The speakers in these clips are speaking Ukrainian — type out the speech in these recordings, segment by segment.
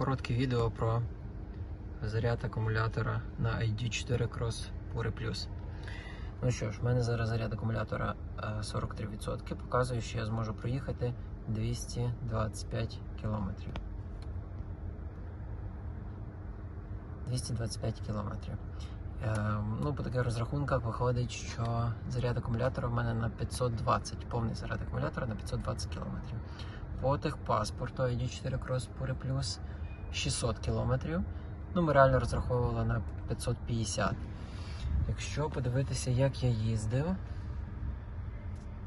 коротке відео про заряд акумулятора на ID4 Cross Pure Plus. Ну що ж, в мене зараз заряд акумулятора е, 43%, показує, що я зможу проїхати 225 кілометрів. 225 кілометрів. Е, Ну, по таких розрахунках виходить, що заряд акумулятора в мене на 520, повний заряд акумулятора на 520 кілометрів. По техпаспорту ID4 Cross Pure Plus 600 кілометрів. Ну, ми реально розраховували на 550. Якщо подивитися, як я їздив,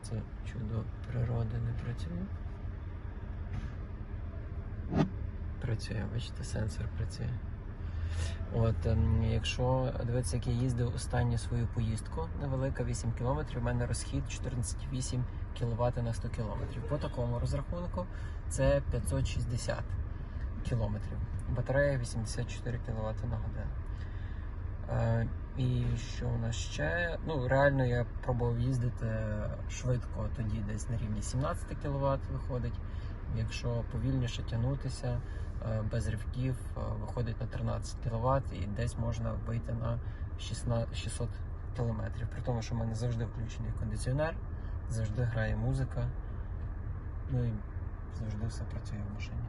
це чудо природи не працює. Працює, бачите, сенсор працює. От, ем, якщо дивитися, як я їздив останню свою поїздку, невелика 8 км, у мене розхід 14,8 кВт на 100 км. По такому розрахунку це 560 км. Батарея 84 кВт на годину. Е, і що у нас ще? Ну, реально я пробував їздити швидко, тоді десь на рівні 17 кВт виходить. Якщо повільніше тягнутися, е, без ривків, е, виходить на 13 кВт і десь можна вийти на 600 км. При тому, що в мене завжди включений кондиціонер, завжди грає музика, ну і завжди все працює в машині.